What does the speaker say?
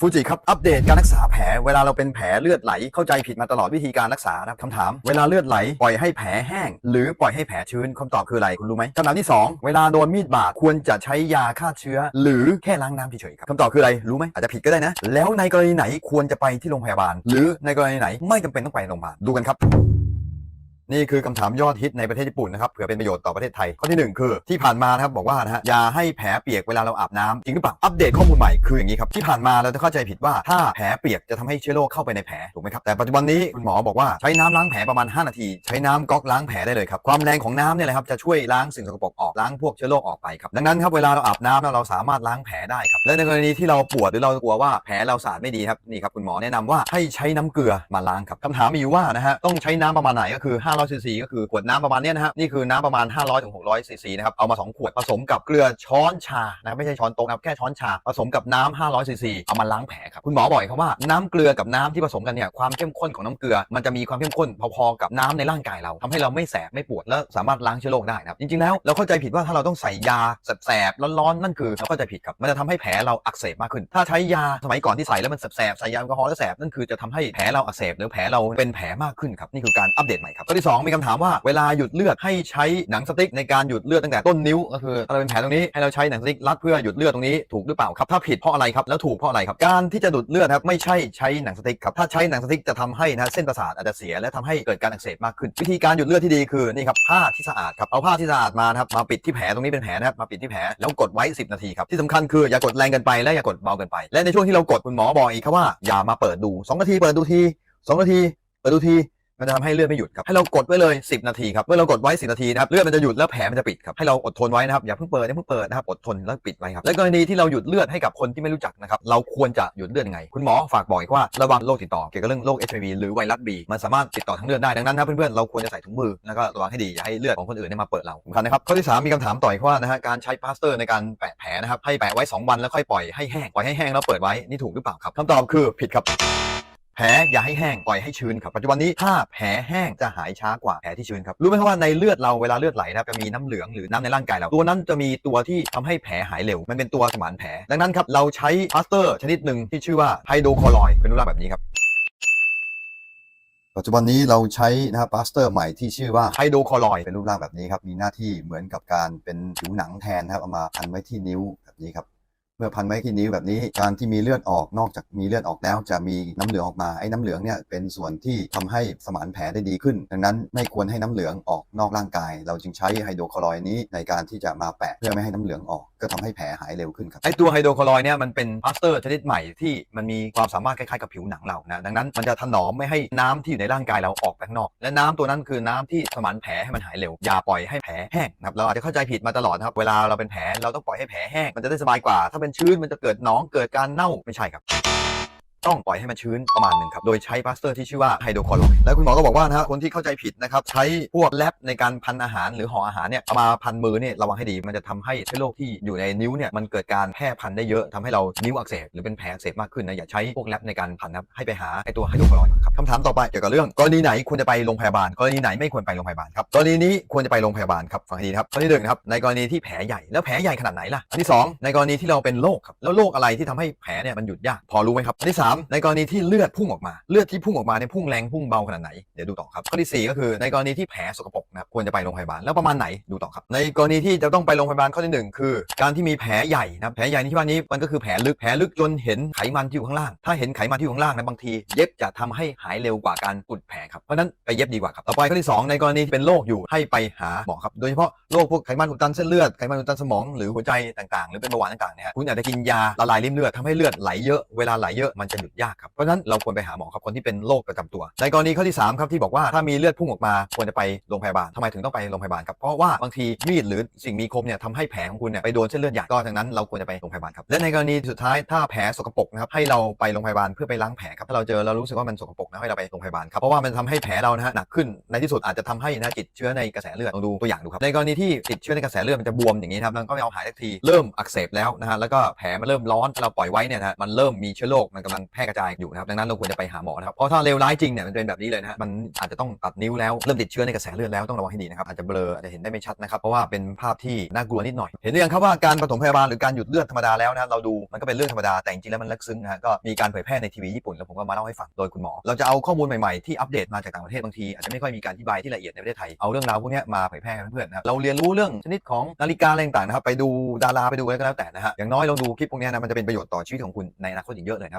ฟูจิครับ อัปเดตการรักษาแผล เวลาเราเป็นแผลเลือดไหล เข้าใจผิดมาตลอดวิธีการรักษาครับคำถาม เวลาเลือดไหล ปล่อยให้แผลแห้ง หรือปล่อยให้แผลชื้นคำตอบคืออะไร คุณรู้ไหมคำถามที่ 2 เวลาโดนมีดบาดควรจะใช้ยาฆ่าเชื้อ หรือแค่ล้างน้ำเฉยๆครับคำตอบคืออะไร รู้ไหมอาจจะผิดก็ได้นะ แล้วในกรณีไหนควรจะไปที่โรงพยาบาล หรือในกรณีไหนไม่จำเป็นต้องไปโรงพยาบาล ดูกันครับ นี่คือคำถามยอดฮิตในประเทศญี่ปุ่นนะครับเผื่อเป็นประโยชน์ต่อประเทศไทยข้อที่หนึ่งคือที่ผ่านมานะครับบอกว่านะฮะอย่าให้แผลเปียกเวลาเราอาบน้ำจริงหรือเปล่าอัปเดตข้อมูลใหม่คืออย่างนี้ครับที่ผ่านมาเราจะเข้าใจผิดว่าถ้าแผลเปียกจะทำให้เชื้อโรคเข้าไปในแผลถูกไหมครับแต่ปัจจุบันนี้คุณหมอบอกว่าใช้น้ำล้างแผลประมาณ 5 นาที ใช้น้ำก๊อกล้างแผลได้เลยครับความแรงของน้ำเนี่ยแหละครับจะช่วยล้างสิ่งสกปรกออกล้างพวกเชื้อโรคออกไปครับดังนั้นครับเวลาเราอาบน้ำเราสามารถล้างแผลได้ครับและในกรณีที่เราปวดหรือเรากลัวว่าแผลเราสาดไม่ดีครับนี่ครับคุณหมอแนะนำว่าให้ใช้น้ำเกลือมาล้างครับคำถามมีอยู่ว่านะฮะต้องใช้น้ำประมาณไหนก็คือ500ซีซีก็คือขวดน้ำประมาณนี้นะฮะนี่คือน้ำประมาณ 500ถึง600ซีซีนะครับเอามา2ขวดผสมกับเกลือช้อนชานะครับไม่ใช่ช้อนโต๊ะนะครับแค่ช้อนชาผสมกับน้ำ500ซีซีเอามาล้างแผลครับคุณหมอบอกครับว่าน้ำเกลือกับน้ำที่ผสมกันเนี่ยความเข้มข้นของน้ำเกลือ มันจะมีความเข้มข้นพอๆกับน้ำในร่างกายเราทำให้เราไม่แสบไม่ปวดและสามารถล้างเชื้อโรคได้นะครับจริงๆแล้วเราเข้าใจผิดว่าถ้าเราต้องใส่ยาแสบๆร้อนๆนั่นคือเราเข้าใจผิดครับมันจะทำให้แผลเราอักเสบมากขึ้น ถ้าใช้ยาสมัยก่อนที่ใส่แล้วมันแสบๆใส่ยาแอลกอฮอล์แล้วแสบนั่นคือจะทำให้แผลเราอักเสบหรือแผลเราเป็นแผลมากขึ้นครับนี่คือการอัปเดตใหม่ครับข้อที่สองมีคำถามว่าเวลาหยุดเลือดให้ใช้หนังสติ๊กในการหยุดเลือดตั้งแต่ต้นนิ้วก็คือถ้าเราเป็นแผลตรงนี้ให้เราใช้หนังสติ๊กรัดเพื่อหยุดเลือดตรงนี้ถูกหรือเปล่าครับถ้าผิดเพราะอะไรครับแล้วถูกเพราะอะไรครับการที่จะหยุดเลือดครับไม่ใช่ใช้หนังสติ๊กครับถ้าใช้หนังสติ๊กจะทำให้นะเส้นประสาทอาจจะเสียและทำให้เกิดการอักเสบมากขึ้น วิธีการหยุดเลือดที่ดีคือนี่ครับผ้าที่สะอาดครับเอาผ้าที่สะอาดมานะครับมาปิดที่แผลตรงนี้เป็นแผลนะครับมาปิดที่แผลแล้วกดไว้ 10 นาทีครับที่สำคัญคืออย่ากดแรงเกินไปและอย่ากดเบาเกินไป และในช่วงที่เรากดคุณหมอบอกอีกครับว่าอย่ามาเปิดดู 2 นาทีเปิดดูที2นาทีเปิดดูที มันจะทำให้เลือดไม่หยุดครับให้เรากดไว้เลย 10 นาทีครับเมื่อเรากดไว้ 10 นาทีนะครับเลือดมันจะหยุดแล้วแผลมันจะปิดครับให้เราอดทนไว้นะครับอย่าเพิ่งเปิดอย่าเพิ่งเปิดนะครับอดทนแล้วปิดไว้ครับและกรณีที่เราหยุดเลือดให้กับคนที่ไม่รู้จักนะครับเราควรจะหยุดเลือดยังไง คุณหมอฝากบอกอีกว่าระวังโรคติดต่อเกี่ยวกับเรื่องโรค HIV หรือไวรัส B มันสามารถติดต่อทางเลือดได้ดังนั้นนะเพื่อนๆเราควรจะใส่ถุงมือแล้วก็ระวังให้ดีอย่าให้เลือดของคนอื่นเนี่ยมาเปิดเราสำคัญนะครับข้อที่สามมีคำถามต่ออีกว่านะฮะการใช้พลาสเตอร์ในการแปะแผลนะครับให้แปะไว้ 2 วันแล้วค่อยปล่อยให้แห้งปล่อยให้แห้งแล้วเปิดไว้นี่ถูกหรือเปล่าครับคำตอบคือผิดครับ แผลอย่าให้แห้งปล่อยให้ชื้นครับปัจจุบันนี้ถ้าแผลแห้งจะหายช้ากว่าแผลที่ชื้นครับรู้ไหมครับว่าในเลือดเราเวลาเลือดไหลนะครับจะมีน้ำเหลืองหรือน้ำในร่างกายเราตัวนั้นจะมีตัวที่ทำให้แผลหายเร็ว มันเป็นตัวสมานแผลดังนั้นครับเราใช้พลาสเตอร์ชนิดหนึ่งที่ชื่อว่าไฮโดรคลอรอยด์เป็นรูปร่างแบบนี้ครับปัจจุบันนี้เราใช้นะครับพลาสเตอร์ใหม่ที่ชื่อว่าไฮโดรคลอรอยด์เป็นรูปร่างแบบนี้ครับมีหน้าที่เหมือนกับการเป็นผิวหนังแทนนะครับเอามาพันไว้ที่นิ้วแบบนี้ครับ เมื่อพันไว้ที่นิ้วแบบนี้ การที่มีเลือดออกนอกจากมีเลือดออกแล้วจะมีน้ำเหลืองออกมาไอ้น้ำเหลืองเนี่ยเป็นส่วนที่ทำให้สมานแผลได้ดีขึ้น ดังนั้นไม่ควรให้น้ำเหลืองออกนอกร่างกาย เราจึงใช้ไฮโดรคลอรอยด์นี้ในการที่จะมาแปะเพื่อไม่ให้น้ำเหลืองออก ก็ทำให้แผลหายเร็วขึ้นครับไอตัวไฮโดรคลอรอยด์เนี่ยมันเป็นพลาสเตอร์ชนิดใหม่ที่มันมีความสามารถคล้ายๆกับผิวหนังเรานะดังนั้นมันจะถนอมไม่ให้น้ำที่อยู่ในร่างกายเราออกไปข้างนอก และน้ำตัวนั้นคือน้ำที่สมานแผลให้มันหายเร็วอย่าปล่อยให้แผลแห้งนะครับเราอาจจะเข้าใจผิดมาตลอดนะครับเวลาเราเป็นแผลเราต้องปล่อยให้แผลแห้งมันจะได้สบายกว่าถ้าเป็นชื้นมันจะเกิดหนองเกิดการเน่าไม่ใช่ครับ ต้องปล่อยให้มันชื้นประมาณหนึ่งครับ โดยใช้พลาสเตอร์ที่ชื่อว่าไฮโดรคลอรอยด์แล้วคุณหมอก็บอกว่านะฮะคนที่เข้าใจผิดนะครับใช้พวกแรปในการพันอาหารหรือห่ออาหารเนี่ยเอามาพันมือเนี่ยระวังให้ดีมันจะทำให้เชื้อโรคที่อยู่ในนิ้วเนี่ยมันเกิดการแพร่พันธุ์ได้เยอะทำให้เรานิ้วอักเสบหรือเป็นแผลอักเสบมากขึ้นนะอย่าใช้พวกแรปในการพันนะครับให้ไปหาไอตัวไฮโดรคลอรอยด์ครับคำถามต่อไปเกี่ยวกับเรื่องกรณีไหนควรจะไปโรงพยาบาลกรณีไหนไม่ควรไปโรงพยาบาลครับกรณีนี้ควรจะไปโรงพยาบาลครับฟังดีครับข้อที่หนึ่งครับในกรณีที่แผลใหญ่แล้วแผลใหญ่ขนาดไหนล่ะอันที่สองในกรณีที่เราเป็นโรคครับแล้วโรคอะไรที่ทำให้แผลเนี่ยมันหยุดยากพอรู้ไหมครับอันที่สามในกรณีที่เลือดพุ่งออกมา เลือดที่พุ่งออกมาเนี่ยพุ่งแรงพุ่งเบาขนาดไหน เดี๋ยวดูต่อครับ ข้อที่สี่ก็คือในกรณีที่แผลสกปรกนะครับควรจะไปโรงพยาบาลแล้วประมาณไหนดูต่อครับ ในกรณีที่จะต้องไปโรงพยาบาลข้อที่หนึ่งคือ การที่มีแผลใหญ่นะแผลใหญ่ในที่ว่านี้มันก็คือแผลลึกแผลลึกจนเห็นไขมันที่อยู่ข้างล่าง ถ้าเห็นไขมันที่อยู่ข้างล่างนะบางที เย็บจะทำให้หายเร็วกว่าการอุดแผลครับเพราะนั้นไปเย็บดีกว่าครับต่อไปข้อที่สองในกรณีที่เป็นโรคอยู่ให้ไปหาหมอครับโดยเฉพาะโรคพวกไขมันอุดตันเส้นเลือดไขมันอุดตันสมองหรือหัวใจต่างๆ หรือเป็นเบาหวานต่างๆเนี่ยคุณอาจจะกินยาละลายริ่มเลือดทำให้เลือดไหลเยอะเวลาไหลเยอะมันจะหยุดยากครับเพราะฉะนั้นเราควรไปหาหมอครับคนที่เป็นโรคประจำตัว ในกรณีข้อที่สามครับที่บอกว่าถ้ามีเลือดพุ่งออกมาควรจะไปโรงพยาบาลทำไมถึงต้องไปโรงพยาบาลครับเพราะว่าบางทีมีดหรือสิ่งมีคมเนี่ยทำให้แผลของคุณเนี่ยไปโดนเส้นเลือดใหญ่ก็ดังนั้นเราควรจะไปโรงพยาบาลครับและในกรณีสุดท้ายถ้าแผลสกปรกนะครับให้เราไปโรงพยาบาลเพื่อไปล้างแผลครับถ้าเราเจอเรารู้สึกว่ามันสกปรกนะให้เราไปโรงพยาบาลครับเพราะว่ามันทำให้แผลเรานะฮะหนักขึ้นในที่สุดอาจจะทำให้นะติดเชื้อในกระแสเลือดลองดูตัวอย่างดูครับในกรณีที่ติดเชื้อในกระแสเลือดมันจะบวมอย่างนี้ครับแล้วก็ไม่เอาหายสักทีเริ่มอักเสบแล้วนะฮะแล้วก็แผลมันเริ่มร้อนเราปล่อยไว้เนี่ยนะฮะมันเริ่มมีเชื้อโรคมันกำลังแพร่กระจายอยู่นะครับดังนั้นเราควรจะไปหาหมอนะครับเพราะถ้าเลวร้ายจริงเนี่ยมันเป็นแบบนี้เลยนะฮะมันอาจจะต้องตัดนิ้วแล้วเริ่มติดเชื้อในกระแสเลือดแล้วต้องระวังให้ดีนะครับอาจจะเบลออาจจะเห็นได้ไม่ชัดนะครับเพราะว่าเป็นภาพที่น่ากลัวนิดหน่อย เห็นหรือยังครับว่าการปฐมพยาบาลหรือการหยุดเลือดธรรมดาแล้วนะเราดูมันก็เป็นเรื่องธรรมดาแต่จริงๆแล้วมันลึกซึ้งนะฮะก็มีการเผยแพร่ในทีวีญี่ปุ่นแล้วผมก็มาเล่าให้ฟังโดยคุณหมอ เราจะเอาข้อมูลใหม่ๆที่อัปเดตมาจากต่างประเทศบางทีอาจจะไม่ค่อยมีการอธิบายที่ละเอียดในประเทศไทยเอาเรื่องราวพวกนี้มาเผยแพร่เพื่อนๆนะครับเราเรียนรู้เรื่องชนิดของนาฬิกาอะไรต่างๆนะครับไปดูดาราไปดูอะไรก็แล้วแต่นะฮะอย่างน้อยลองดูคลิปพวกนี้นะมันจะเป็นประโยชน์ต่อชีวิตของคุณในอนาคตอย่างเยอะเลยครับ